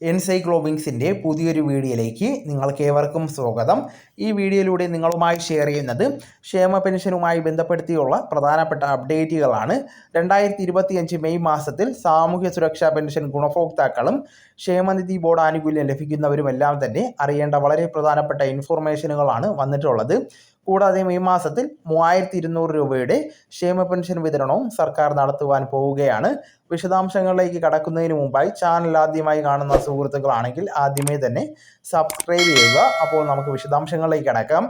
എൻസൈക്ലോബിങ്സിന്റെ പുതിയൊരു വീഡിയോയിലേക്ക് നിങ്ങൾക്ക് ഏവർക്കും സ്വാഗതം. ഈ വീഡിയോയിലൂടെ നിങ്ങളുമായി ഷെയർ ചെയ്യുന്നത് ക്ഷേമ പെൻഷനുമായി ബന്ധപ്പെടുത്തിയുള്ള പ്രധാനപ്പെട്ട അപ്ഡേറ്റുകളാണ്. രണ്ടായിരത്തി ഇരുപത്തിയഞ്ച് മെയ് മാസത്തിൽ സാമൂഹ്യ സുരക്ഷാ പെൻഷൻ ഗുണഭോക്താക്കളും ക്ഷേമനിധി ബോർഡ് ആനുകൂല്യം ലഭിക്കുന്നവരുമെല്ലാം തന്നെ അറിയേണ്ട വളരെ പ്രധാനപ്പെട്ട ഇൻഫോർമേഷനുകളാണ് വന്നിട്ടുള്ളത്. കൂടാതെ മെയ് മാസത്തിൽ മൂവായിരത്തി ഇരുന്നൂറ് രൂപയുടെ ക്ഷേമ പെൻഷൻ വിതരണവും സർക്കാർ നടത്തുവാൻ പോവുകയാണ്. വിശദാംശങ്ങളിലേക്ക് കടക്കുന്നതിന് മുമ്പായി ചാനൽ ആദ്യമായി കാണുന്ന സുഹൃത്തുക്കളാണെങ്കിൽ ആദ്യമേ തന്നെ സബ്സ്ക്രൈബ് ചെയ്യുക. അപ്പോൾ നമുക്ക് വിശദാംശങ്ങളിലേക്ക് കടക്കാം.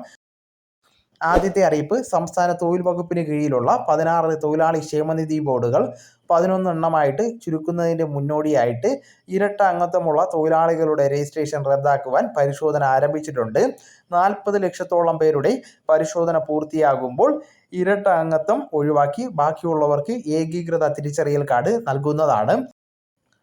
ആദ്യത്തെ അറിയിപ്പ് സംസ്ഥാന തൊഴിൽ വകുപ്പിന് കീഴിലുള്ള പതിനാറ് തൊഴിലാളി ക്ഷേമനിധി ബോർഡുകൾ പതിനൊന്നെണ്ണമായിട്ട് ചുരുക്കുന്നതിന്റെ മുന്നോടിയായിട്ട് ഇരട്ട അംഗത്വമുള്ള തൊഴിലാളികളുടെ രജിസ്ട്രേഷൻ റദ്ദാക്കുവാൻ പരിശോധന ആരംഭിച്ചിട്ടുണ്ട്. നാൽപ്പത് ലക്ഷത്തോളം പേരുടെ പരിശോധന പൂർത്തിയാകുമ്പോൾ ഇരട്ട അംഗത്വം ഒഴിവാക്കി ബാക്കിയുള്ളവർക്ക് ഏകീകൃത തിരിച്ചറിയൽ കാർഡ് നൽകുന്നതാണ്.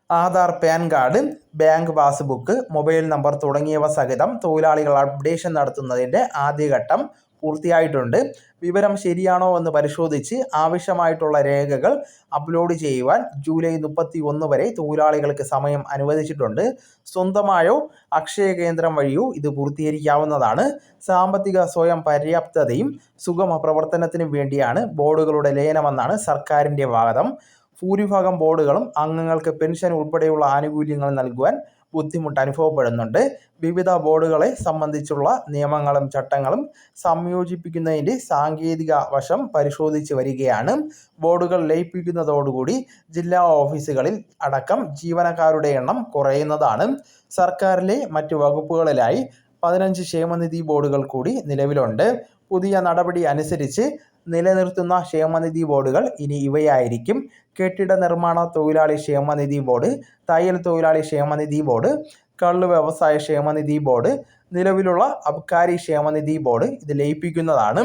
Aadhaar PAN card bank passbook mobile number തുടങ്ങിയവ സഹിതം തൊഴിലാളികൾ അപ്ഡേഷൻ നടത്തുന്നതിന്റെ ആദ്യഘട്ടം പൂർത്തിയായിട്ടുണ്ട്. വിവരം ശരിയാണോ എന്ന് പരിശോധിച്ച് ആവശ്യമായിട്ടുള്ള രേഖകൾ അപ്ലോഡ് ചെയ്യുവാൻ ജൂലൈ മുപ്പത്തി ഒന്ന് വരെ തൊഴിലാളികൾക്ക് സമയം അനുവദിച്ചിട്ടുണ്ട്. സ്വന്തമായോ അക്ഷയ കേന്ദ്രം വഴിയോ ഇത് പൂർത്തീകരിക്കാവുന്നതാണ്. സാമ്പത്തിക സ്വയം പര്യാപ്തതയും സുഗമ പ്രവർത്തനത്തിനും വേണ്ടിയാണ് ബോർഡുകളുടെ ലയനമെന്നാണ് സർക്കാരിന്റെ വാദം. ഭൂരിഭാഗം ബോർഡുകളും അംഗങ്ങൾക്ക് പെൻഷൻ ഉൾപ്പെടെയുള്ള ആനുകൂല്യങ്ങൾ നൽകുവാൻ ബുദ്ധിമുട്ട് അനുഭവപ്പെടുന്നുണ്ട്. വിവിധ ബോർഡുകളെ സംബന്ധിച്ചുള്ള നിയമങ്ങളും ചട്ടങ്ങളും സംയോജിപ്പിക്കുന്നതിന്റെ സാങ്കേതിക വശം പരിശോധിച്ച് വരികയാണ്. ബോർഡുകൾ ലയിപ്പിക്കുന്നതോടുകൂടി ജില്ലാ ഓഫീസുകളിൽ അടക്കം ജീവനക്കാരുടെ എണ്ണം കുറയുന്നതാണ്. സർക്കാരിലെ മറ്റ് വകുപ്പുകളിലായി പതിനഞ്ച് ക്ഷേമനിധി ബോർഡുകൾ കൂടി നിലവിലുണ്ട്. പുതിയ നടപടി അനുസരിച്ച് നിലനിർത്തുന്ന ക്ഷേമനിധി ബോർഡുകൾ ഇനി ഇവയായിരിക്കും. കെട്ടിട നിർമ്മാണ തൊഴിലാളി ക്ഷേമനിധി ബോർഡ് തയ്യൽ തൊഴിലാളി ക്ഷേമനിധി ബോർഡ് കള്ള് വ്യവസായ ക്ഷേമനിധി ബോർഡ് നിലവിലുള്ള അബ്കാരി ക്ഷേമനിധി ബോർഡ് ഇത് ലയിപ്പിക്കുന്നതാണ്.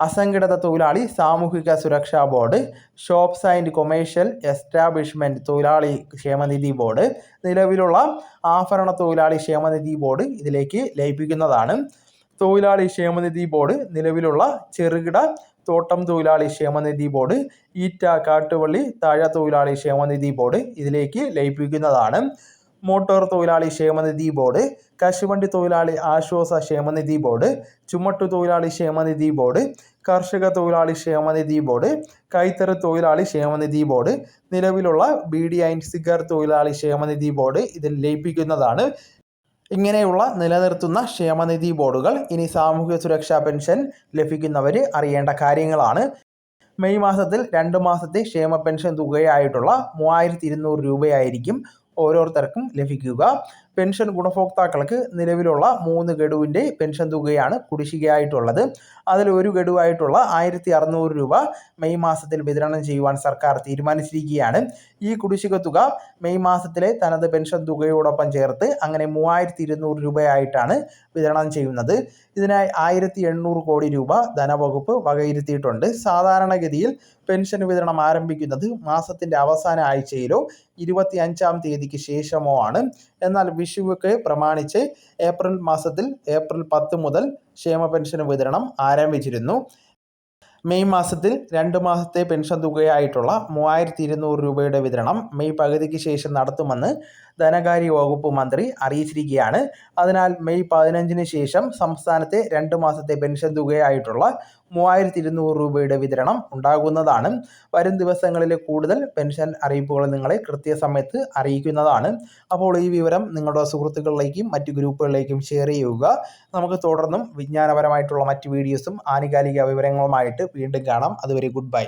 അസംഘടിത തൊഴിലാളി സാമൂഹിക സുരക്ഷാ board shops and commercial establishment തൊഴിലാളി ക്ഷേമനിധി ബോർഡ് നിലവിലുള്ള ആഭരണ തൊഴിലാളി ക്ഷേമനിധി ബോർഡ് ഇതിലേക്ക് ലയിപ്പിക്കുന്നതാണ്. തൊഴിലാളി ക്ഷേമനിധി ബോർഡ് നിലവിലുള്ള ചെറുകിട തോട്ടം തൊഴിലാളി ക്ഷേമനിധി ബോർഡ് ഈറ്റ കാട്ടുവള്ളി താഴ തൊഴിലാളി ക്ഷേമനിധി ബോർഡ് ഇതിലേക്ക് ലയിപ്പിക്കുന്നതാണ്. മോട്ടോർ തൊഴിലാളി ക്ഷേമനിധി ബോർഡ് കശുവണ്ടി തൊഴിലാളി ആശ്വാസ ക്ഷേമനിധി ബോർഡ് ചുമട്ടു തൊഴിലാളി ക്ഷേമനിധി ബോർഡ് കർഷക തൊഴിലാളി ക്ഷേമനിധി ബോർഡ് കൈത്തറി തൊഴിലാളി ക്ഷേമനിധി ബോർഡ് നിലവിലുള്ള ബി ഡി ആൻഡ് സിഗർ തൊഴിലാളി ക്ഷേമനിധി ബോർഡ് ഇതിൽ ലയിപ്പിക്കുന്നതാണ്. ഇങ്ങനെയുള്ള നിലനിർത്തുന്ന ക്ഷേമനിധി ബോർഡുകൾ ഇനി സാമൂഹ്യ സുരക്ഷാ പെൻഷൻ ലഭിക്കുന്നവർ അറിയേണ്ട കാര്യങ്ങളാണ്. മെയ് മാസത്തിൽ രണ്ട് മാസത്തെ ക്ഷേമ പെൻഷൻ തുകയായിട്ടുള്ള മൂവായിരത്തി ഇരുന്നൂറ് രൂപയായിരിക്കും ഓരോരുത്തർക്കും ലഭിക്കുക. പെൻഷൻ ഗുണഭോക്താക്കൾക്ക് നിലവിലുള്ള മൂന്ന് ഗഡുവിന്റെ പെൻഷൻ തുകയാണ് കുടിശ്ശികയായിട്ടുള്ളത്. അതിൽ ഒരു ഗഡുവായിട്ടുള്ള ആയിരത്തി അറുന്നൂറ് രൂപ മെയ് മാസത്തിൽ വിതരണം ചെയ്യുവാൻ സർക്കാർ തീരുമാനിച്ചിരിക്കുകയാണ്. ഈ കുടിശ്ശിക തുക മെയ് മാസത്തിലെ തനത് പെൻഷൻ തുകയോടൊപ്പം ചേർത്ത് അങ്ങനെ മൂവായിരത്തി ഇരുന്നൂറ് രൂപയായിട്ടാണ് വിതരണം ചെയ്യുന്നത്. ഇതിനായി ആയിരത്തി എണ്ണൂറ് കോടി രൂപ ധനവകുപ്പ് വകയിരുത്തിയിട്ടുണ്ട്. സാധാരണഗതിയിൽ പെൻഷൻ വിതരണം ആരംഭിക്കുന്നത് മാസത്തിന്റെ അവസാന ആഴ്ചയിലോ ഇരുപത്തി അഞ്ചാം തീയതിക്ക് ശേഷമോ ആണ്. എന്നാൽ വിഷുവൊക്കെ പ്രമാണിച്ച് ഏപ്രിൽ മാസത്തിൽ ഏപ്രിൽ പത്ത് മുതൽ ക്ഷേമ പെൻഷൻ വിതരണം ആരംഭിച്ചിരുന്നു. മെയ് മാസത്തിൽ രണ്ട് മാസത്തെ പെൻഷൻ തുകയായിട്ടുള്ള മൂവായിരത്തി ഇരുന്നൂറ് രൂപയുടെ വിതരണം മെയ് പകുതിക്ക് ശേഷം നടത്തുമെന്ന് ധനകാര്യ വകുപ്പ് മന്ത്രി അറിയിച്ചിരിക്കുകയാണ്. അതിനാൽ മെയ് പതിനഞ്ചിന് ശേഷം സംസ്ഥാനത്തെ രണ്ട് മാസത്തെ പെൻഷൻ തുകയായിട്ടുള്ള മൂവായിരത്തി ഇരുന്നൂറ് രൂപയുടെ വിതരണം ഉണ്ടാകുന്നതാണ്. വരും ദിവസങ്ങളിൽ കൂടുതൽ പെൻഷൻ അറിയിപ്പുകൾ നിങ്ങളെ കൃത്യസമയത്ത് അറിയിക്കുന്നതാണ്. അപ്പോൾ ഈ വിവരം നിങ്ങളുടെ സുഹൃത്തുക്കളിലേക്കും മറ്റ് ഗ്രൂപ്പുകളിലേക്കും ഷെയർ ചെയ്യുക. നമുക്ക് തുടർന്നും വിജ്ഞാനപരമായിട്ടുള്ള മറ്റ് വീഡിയോസും ആനുകാലിക വിവരങ്ങളുമായിട്ട് വീണ്ടും കാണാം. അതുവരെ ഗുഡ് ബൈ